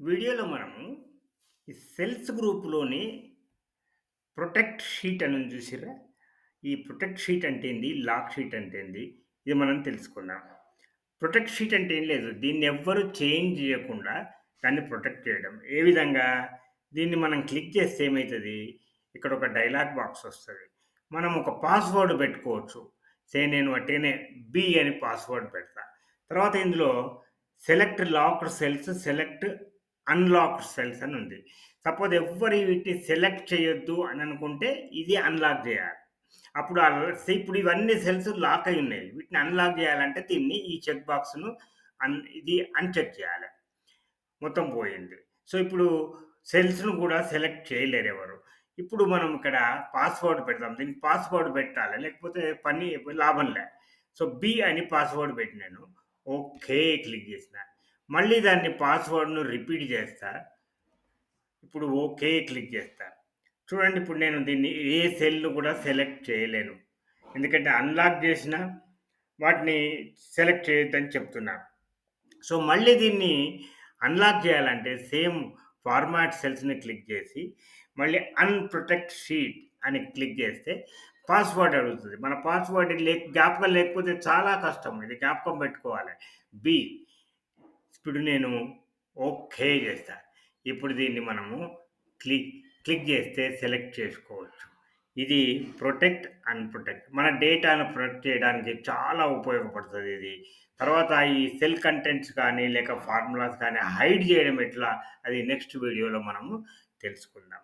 వీడియోలో మనము ఈ సెల్స్ గ్రూప్‌లోని ప్రొటెక్ట్ షీట్ అని చూసిరా చూసిర్రా? ఈ ప్రొటెక్ట్ షీట్ అంటే ఏంది? లాక్ షీట్ అంటే ఏంది? ఇది మనం తెలుసుకుందాం. ప్రొటెక్ట్ షీట్ అంటే ఏం లేదు. దీన్ని ఎవ్వరు చేంజ్ చేయకుండా దాన్ని ప్రొటెక్ట్ చేయడం. ఏ విధంగా? దీన్ని మనం క్లిక్ చేస్తే ఏమవుతుంది ఇక్కడ ఒక డైలాగ్ బాక్స్ వస్తుంది మనం ఒక పాస్‌వర్డ్ పెట్టుకోవచ్చు. సే నేను వట్టిగనే బి అని పాస్‌వర్డ్ పెడతా. తర్వాత ఇందులో select locked cells, select unlocked cells అని ఉంది. సపోజ్ ఎవ్వరు వీటిని సెలెక్ట్ చేయొద్దు అని అనుకుంటే ఇది అన్‌లాక్ చేయాలి. అప్పుడు ఇప్పుడు ఇవన్నీ సెల్స్ లాక్ అయి ఉన్నాయి. వీటిని అన్‌లాక్ చేయాలంటే దీన్ని ఈ చెక్ బాక్స్‌ను అన్ ఇది అన్‌చెక్ చేయాలి. మొత్తం పోయింది. సో, ఇప్పుడు సెల్స్‌ను కూడా సెలెక్ట్ చేయలేరు ఎవరు. ఇప్పుడు మనం ఇక్కడ పాస్‌వర్డ్ పెడతాం దీనికి పాస్‌వర్డ్ పెట్టాలి. లేకపోతే పని లాభం లే. సో, బి అని పాస్‌వర్డ్ పెట్టినాను. ఓకే. క్లిక్ చేసిన. మళ్ళీ దాన్ని పాస్‌వర్డ్‌ను రిపీట్ చేస్తా. ఇప్పుడు ఓకే. క్లిక్ చేస్తా. చూడండి ఇప్పుడు నేను దీన్ని ఏ సెల్‌ను కూడా సెలెక్ట్ చేయలేను. ఎందుకంటే అన్‌లాక్ చేసినా వాటిని సెలెక్ట్ చేయొద్దని చెప్తున్నా. సో, మళ్ళీ దీన్ని అన్‌లాక్ చేయాలంటే సేమ్ ఫార్మాట్ సెల్స్‌ని క్లిక్ చేసి మళ్ళీ అన్‌ప్రొటెక్ట్ షీట్ అని క్లిక్ చేస్తే పాస్‌వర్డ్ అడుగుతుంది మన పాస్‌వర్డ్ లే జ్ఞాపకం లేకపోతే చాలా కష్టం. ఇది జ్ఞాపకం పెట్టుకోవాలి. బి. ఇప్పుడు నేను ఓకే చేస్తా. ఇప్పుడు దీన్ని మనము క్లిక్ క్లిక్ చేస్తే సెలెక్ట్ చేసుకోవచ్చు. ఇది ప్రొటెక్ట్, అన్‌ప్రొటెక్ట్. మన డేటాను ప్రొటెక్ట్ చేయడానికి చాలా ఉపయోగపడుతుంది ఇది. తర్వాత ఈ సెల్ కంటెంట్స్ కానీ, లేక ఫార్ములాస్ కానీ హైడ్ చేయడం ఎట్లా? అది నెక్స్ట్ వీడియోలో మనము తెలుసుకుందాం.